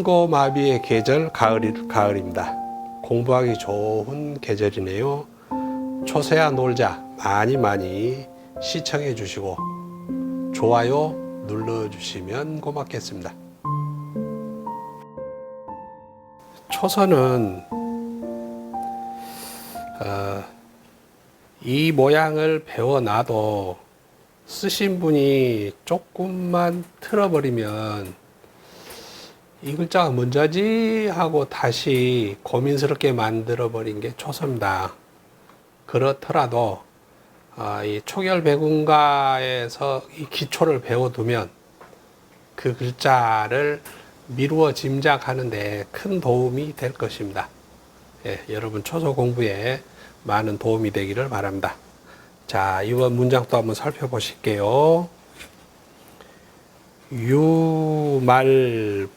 천고마비의 계절 가을, 가을입니다. 공부하기 좋은 계절이네요. 초세야 놀자 많이 많이 시청해 주시고 좋아요 눌러 주시면 고맙겠습니다. 초서는 어, 이 모양을 배워놔도 쓰신 분이 조금만 틀어버리면 이 글자가 뭔자지 하고 다시 고민스럽게 만들어버린 게 초서입니다. 그렇더라도 어, 이 초결 배군가에서 이 기초를 배워두면 그 글자를 미루어 짐작하는데 큰 도움이 될 것입니다. 예, 여러분 초소 공부에 많은 도움이 되기를 바랍니다. 자, 이번 문장도 한번 살펴보실게요. 유말분우하라.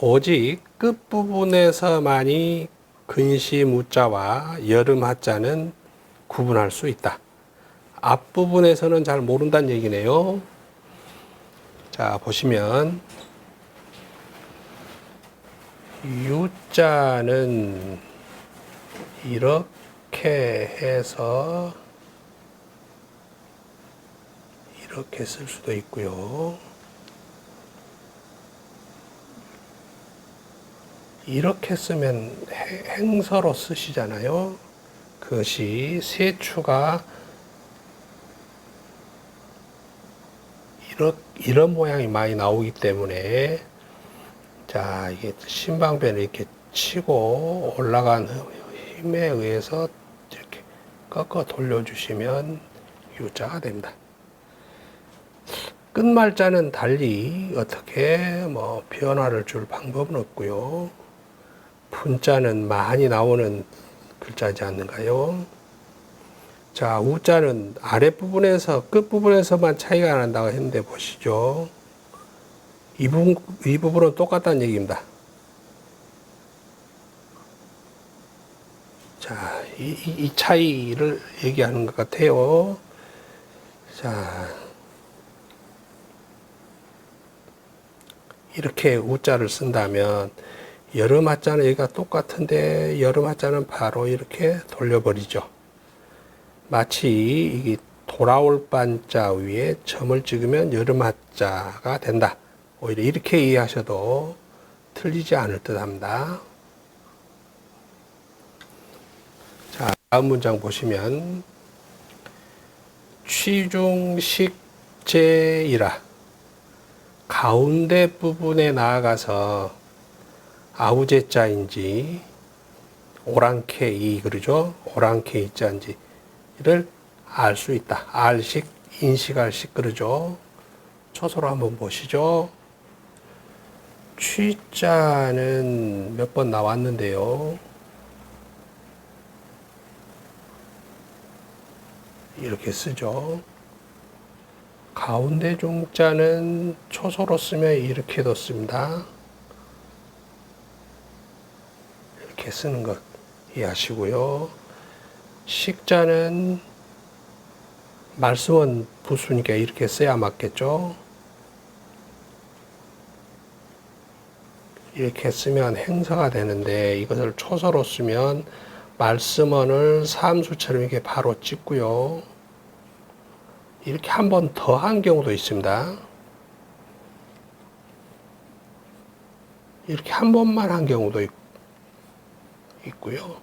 오직 끝부분에서만이 근시 무자와 여름 하자는 구분할 수 있다. 앞부분에서는 잘 모른다는 얘기네요. 자, 보시면 유자는 이렇게 해서 이렇게 쓸 수도 있고요. 이렇게 쓰면 해- 행서로 쓰시잖아요. 그것이 세추가 이런, 이런 모양이 많이 나오기 때문에 자 이게 신방변을 이렇게 치고 올라간 힘에 의해서 이렇게 꺾어 돌려주시면 유자가 됩니다. 끝말자는 달리 어떻게 뭐 변화를 줄 방법은 없고요. 분자는 많이 나오는 글자지 않는가요? 자, 우자는 아랫부분에서 끝부분에서만 차이가 난다고 했는데 보시죠. 이 부분, 이 부분은 똑같다는 얘기입니다. 자, 이, 이, 이 차이를 얘기하는 것 같아요. 자, 이렇게 우자를 쓴다면 여름 하자는 여기가 똑같은데 여름 하자는 바로 이렇게 돌려버리죠. 마치 이게 돌아올 반자 위에 점을 찍으면 여름 하자가 된다. 오히려 이렇게 이해하셔도 틀리지 않을 듯 합니다. 자, 다음 문장 보시면 취중식제이라 가운데 부분에 나아가서 아우제 자인지 오랑캐 이 그러죠? 오랑캐 이 자인지를 알 수 있다. 알식, 인식알식 그러죠? 초소로 한번 보시죠. 취자는 몇 번 나왔는데요. 이렇게 쓰죠. 가운데 중자는 초소로 쓰면 이렇게도 씁니다. 이렇게 쓰는 것 이해하시고요. 식자는 말씀은 부수니까 이렇게 써야 맞겠죠. 이렇게 쓰면 행사가 되는데 이것을 초서로 쓰면 말씀원을 삼수처럼 이렇게 바로 찍고요. 이렇게 한 번 더 한 경우도 있습니다. 이렇게 한 번만 한 경우도 있, 있고요.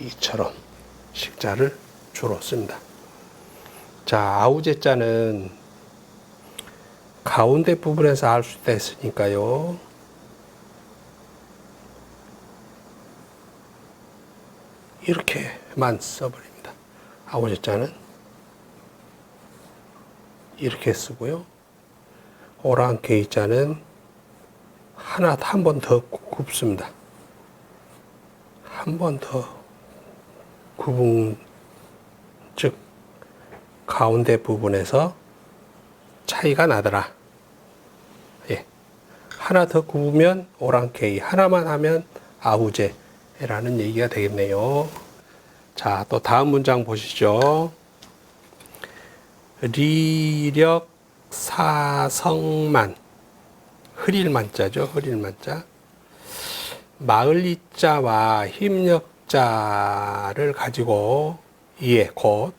이처럼 식자를 주로 씁니다. 자, 아우제자는 가운데 부분에서 알 수 있다 했으니까요. 이렇게만 써버립니다. 아우제자는 이렇게 쓰고요. 오랑케이자는 하나 한 번 더 굽습니다. 한 번더 구분 즉 가운데 부분에서 차이가 나더라. 예. 하나 더 굽으면 오랑케이, 하나만 하면 아우제. 라는 얘기가 되겠네요. 자, 또 다음 문장 보시죠. 리력 사성만 흐릴 만 자죠. 흐릴 만 자. 마을 이자와 힘력 자를 가지고 이에 곧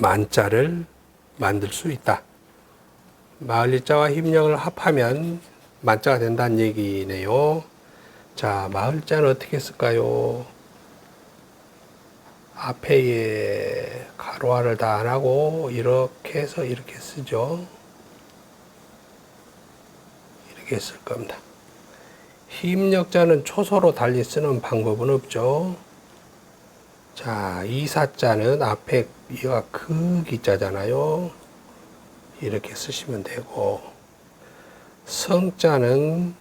만자를 만들 수 있다. 마을 이자와 힘력을 합하면 만자가 된다는 얘기네요. 자, 마을자는 어떻게 쓸까요? 앞에에 가로화를 다 안 하고 이렇게 해서 이렇게 쓰죠. 이렇게 쓸 겁니다. 힘력자는 초소로 달리 쓰는 방법은 없죠. 자, 이사자는 앞에 이가 그 기자잖아요. 이렇게 쓰시면 되고 성자는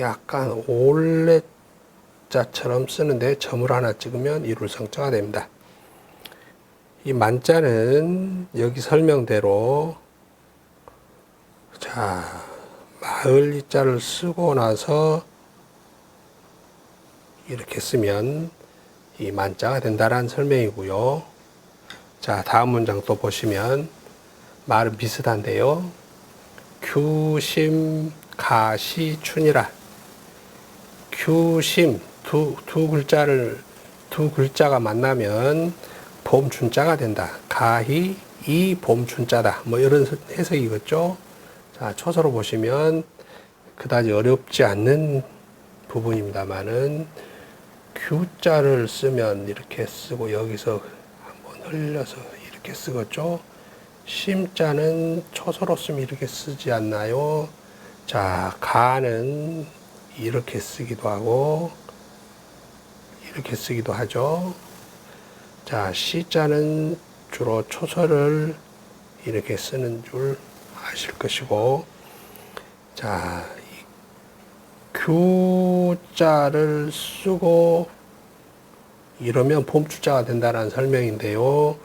약간 올레자처럼 쓰는데 점을 하나 찍으면 이룰 성자가 됩니다. 이 만자는 여기 설명대로 자 마을 이자를 쓰고 나서 이렇게 쓰면 이 만자가 된다라는 설명이고요. 자 다음 문장 또 보시면 말은 비슷한데요. 규심 가시춘이라 규심 두, 두 글자를 두 글자가 만나면 봄춘자가 된다. 가히 이 봄춘자다. 뭐 이런 해석이겠죠. 자 초서로 보시면 그다지 어렵지 않는 부분입니다만은 규자를 쓰면 이렇게 쓰고 여기서 한번 흘려서 이렇게 쓰겠죠. 심자는 초서로 쓰면 이렇게 쓰지 않나요? 자, 가는 이렇게 쓰기도 하고, 이렇게 쓰기도 하죠. 자, 시자는 주로 초서를 이렇게 쓰는 줄 아실 것이고, 자, 규자를 쓰고 이러면 봄주자가 된다는 설명인데요.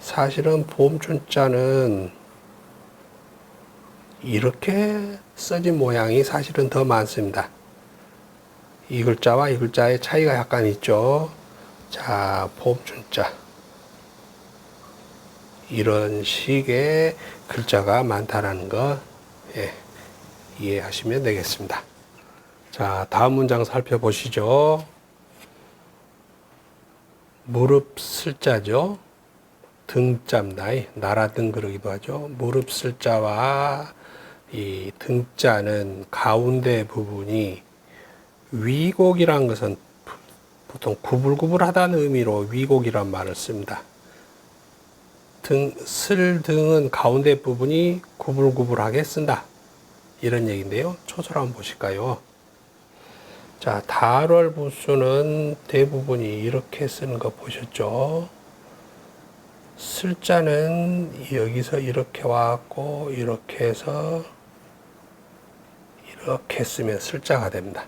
사실은 봄춘자는 이렇게 써진 모양이 사실은 더 많습니다. 이 글자와 이 글자의 차이가 약간 있죠. 자, 봄춘자. 이런 식의 글자가 많다라는 거 예, 이해하시면 되겠습니다. 자, 다음 문장 살펴보시죠. 무릎 슬자죠. 등자입니다. 나라 등 그러기도 하죠. 무릎 슬자와 이 등자는 가운데 부분이 위곡이란 것은 보통 구불구불하다는 의미로 위곡이란 말을 씁니다. 등, 슬 등은 가운데 부분이 구불구불하게 쓴다. 이런 얘기인데요. 초설 한번 보실까요? 자, 다월 부수는 대부분이 이렇게 쓰는 거 보셨죠? 슬자는 여기서 이렇게 와갖고 이렇게 해서 이렇게 쓰면 슬자가 됩니다.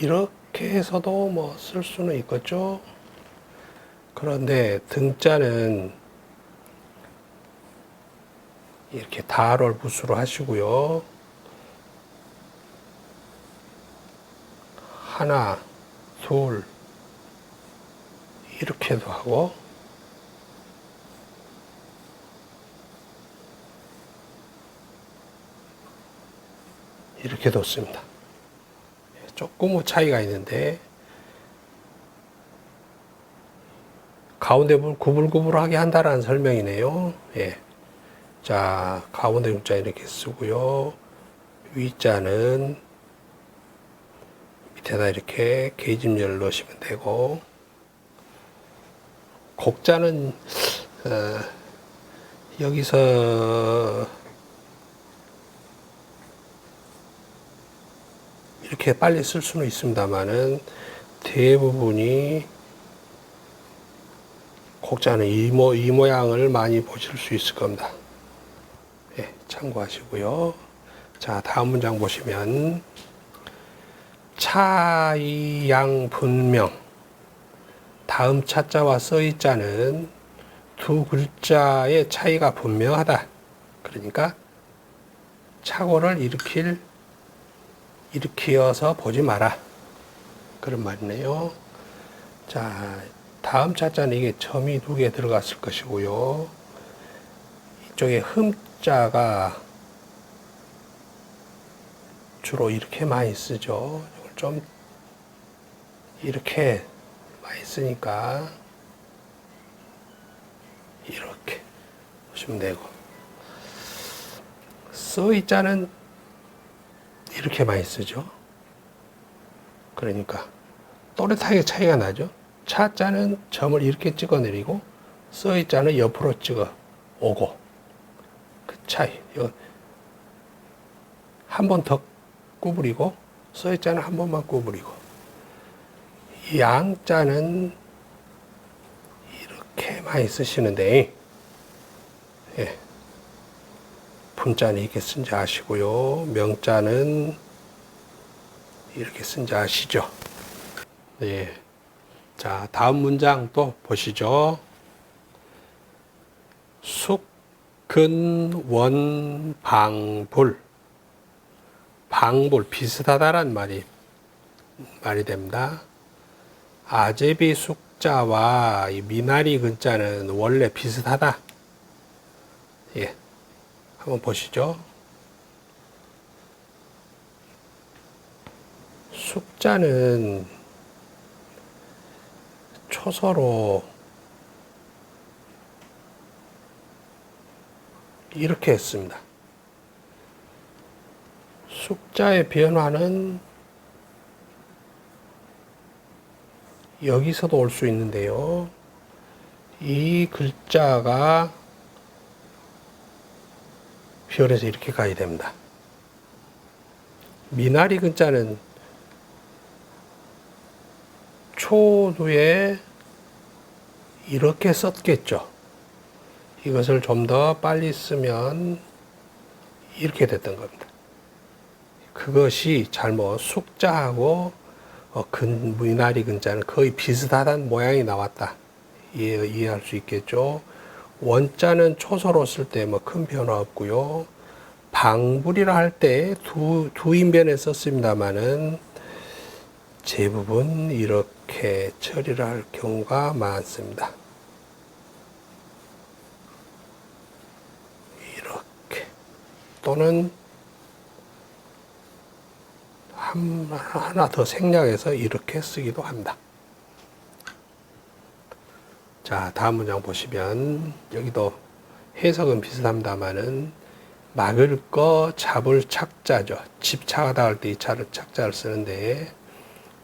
이렇게 해서도 뭐 쓸 수는 있겠죠. 그런데 등자는 이렇게 다를 부수로 하시고요. 하나, 둘, 이렇게도 하고, 이렇게 뒀습니다. 조금 뭐 차이가 있는데, 가운데 부분 구불구불하게 한다라는 설명이네요. 예. 자, 가운데 용자 이렇게 쓰고요. 위자는 밑에다 이렇게 계집열을 넣으시면 되고 곡자는 어, 여기서 이렇게 빨리 쓸 수는 있습니다만은 대부분이 곡자는 이, 모, 이 모양을 많이 보실 수 있을 겁니다. 예, 참고하시고요. 자, 다음 문장 보시면 차이양 분명 다음 차자와 써이자는 두 글자의 차이가 분명하다. 그러니까 착오를 일으킬 일으키어서 보지 마라. 그런 말이네요. 자, 다음 차자는 이게 점이 두 개 들어갔을 것이고요. 이쪽에 흠자가 주로 이렇게 많이 쓰죠. 이걸 좀 이렇게 많이 쓰니까 이렇게 보시면 되고 써있자는 이렇게 많이 쓰죠. 그러니까 또렷하게 차이가 나죠. 차 자는 점을 이렇게 찍어 내리고 써있자는 옆으로 찍어 오고 그 차이. 한번 더 구부리고 써있자는 한 번만 구부리고 이 양자는 이렇게 많이 쓰시는데 예. 분자는 이렇게 쓴지 아시고요. 명자는 이렇게 쓴지 아시죠? 예. 자, 다음 문장 또 보시죠. 숙근원 방불. 방불 비슷하다란 말이 말이 됩니다. 아제비 숙자와 이 미나리 근자는 원래 비슷하다. 예. 한번 보시죠. 숙자는 초서로 이렇게 했습니다. 숙자의 변화는 여기서도 올 수 있는데요. 이 글자가 별에서 이렇게 가야 됩니다. 미나리 근자는 초두에 이렇게 썼겠죠. 이것을 좀 더 빨리 쓰면 이렇게 됐던 겁니다. 그것이 잘못 숙자하고 어, 근, 미나리 근자는 거의 비슷하다는 모양이 나왔다. 이해, 이해할 수 있겠죠. 원자는 초서로 쓸 때 뭐 큰 변화 없고요. 방불이라 할 때 두, 두 인변에 썼습니다만은 대부분 이렇게 처리를 할 경우가 많습니다. 이렇게 또는 한, 하나 더 생략해서 이렇게 쓰기도 합니다. 자, 다음 문장 보시면 여기도 해석은 비슷합니다만은 막을 거 잡을 착자죠. 집차하다 할 때이 차를 착자를 쓰는데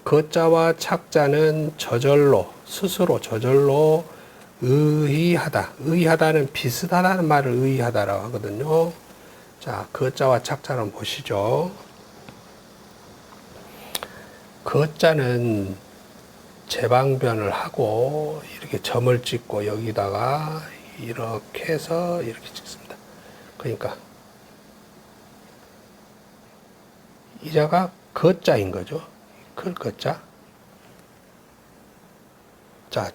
거자와 착자는 저절로 스스로 저절로 의의하다. 의의하다는 비슷하다는 말을 의의하다라고 하거든요. 자, 거자와 착자는 보시죠. 거자는 재방변을 하고 이렇게 점을 찍고 여기다가 이렇게 해서 이렇게 찍습니다. 그러니까 이 자가 거자인 거죠. 클 거자. 자,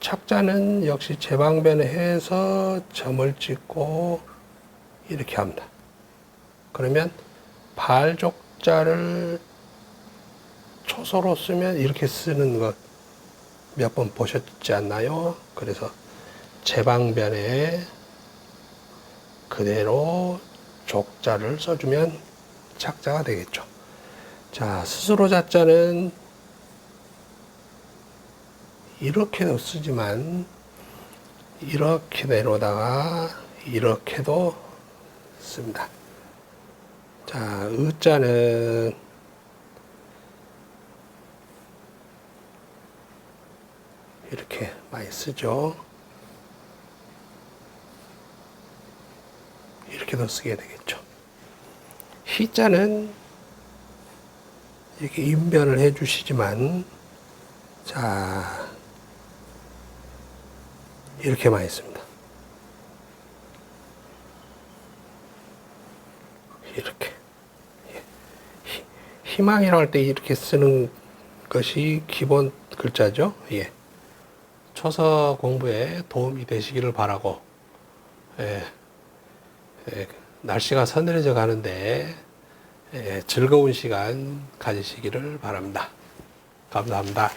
착자는 역시 재방변을 해서 점을 찍고 이렇게 합니다. 그러면 발족자를 초소로 쓰면 이렇게 쓰는 것 몇 번 보셨지 않나요? 그래서 제방변에 그대로 족자를 써주면 착자가 되겠죠. 자, 스스로 자자는 이렇게도 쓰지만 이렇게 내려다가 이렇게도 씁니다. 자, 의자는 이렇게 많이 쓰죠. 이렇게도 쓰게 되겠죠. 희자는 이렇게 인변을 해 주시지만, 자, 이렇게 많이 씁니다. 이렇게. 예. 희망이라고 할 때 이렇게 쓰는 것이 기본 글자죠. 예. 초서 공부에 도움이 되시기를 바라고 예, 예, 날씨가 서늘해져 가는데 예, 즐거운 시간 가지시기를 바랍니다. 감사합니다.